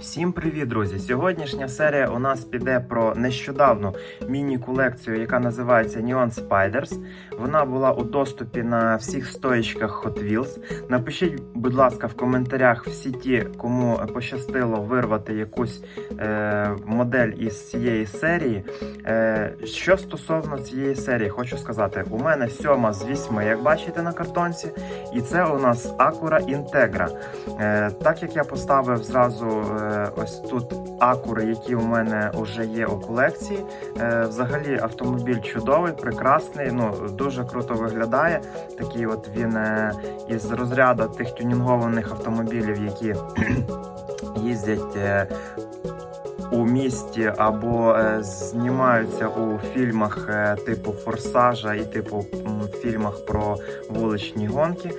Всім привіт, друзі! Сьогоднішня серія у нас піде про нещодавну міні-колекцію, яка називається Neon Spiders. Вона була у доступі на всіх стоїчках Hot Wheels. Напишіть, будь ласка, в коментарях всі ті, кому пощастило вирвати якусь е, модель із цієї серії. Е, що стосовно цієї серії, хочу сказати, у мене сьома з вісьми, як бачите на картонці, і це у нас Acura Integra. Е, так як я поставив зразу е, ось тут акури, які у мене вже є у колекції. Е, взагалі автомобіль чудовий, прекрасний, ну дуже круто виглядає. Такий от він е, із розряду тих тюнінгованих автомобілів, які їздять. е, у місті або е, знімаються у фільмах е, типу Форсажа і типу м, фільмах про вуличні гонки.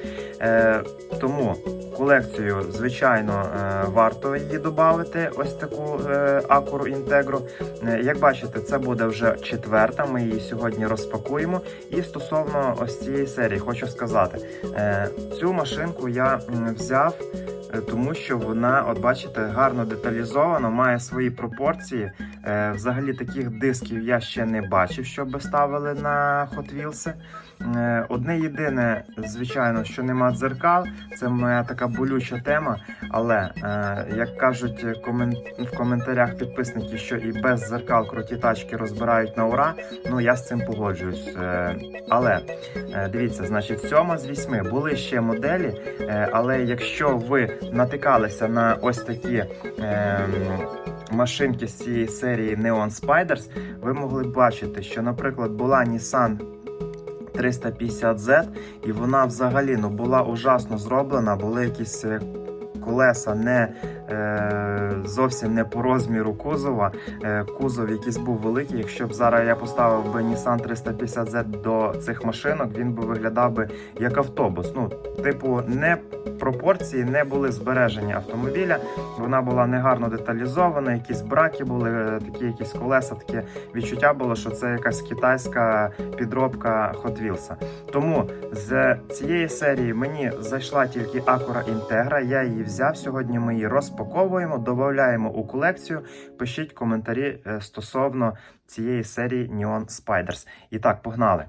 Е, тому колекцію, звичайно, е, варто її додати. Ось таку е, Acura Integro. Е, Як бачите, це буде вже четверта. Ми її сьогодні розпакуємо. І стосовно ось цієї серії, хочу сказати, цю машинку я взяв. Тому що вона, от бачите, гарно деталізована, має свої пропорції. Взагалі таких дисків я ще не бачив, щоб ставили на Hot Wheels. Одне єдине, звичайно, що нема дзеркал, це моя така болюча тема. Але е, як кажуть в коментарях підписники, що і без дзеркал круті тачки розбирають на ура, ну я з цим погоджуюсь. Е, але е, дивіться, значить, сьома з вісьми були ще моделі, але якщо ви натикалися на ось такі. Е, Машинки з цієї серії Neon Spiders, ви могли б бачити, що, наприклад, була Nissan 350Z, і вона взагалі ну, була ужасно зроблена, були якісь е, колеса не зовсім не по розміру кузова. Е, кузов якийсь був великий. Якщо б зараз я поставив би Nissan 350Z до цих машинок, він би виглядав би як автобус. Ну, типу, не пропорції не були збережені автомобіля. Вона була негарно деталізована, якісь браки були, е, такі якісь колеса, таке відчуття було, що це якась китайська підробка Hot Wheels. Тому з цієї серії мені зайшла тільки Acura Integra. Я її взяв. Сьогодні ми її розпаковуємо, додаємо у колекцію. Пишіть коментарі е, стосовно цієї серії Neon Spiders. І так, погнали.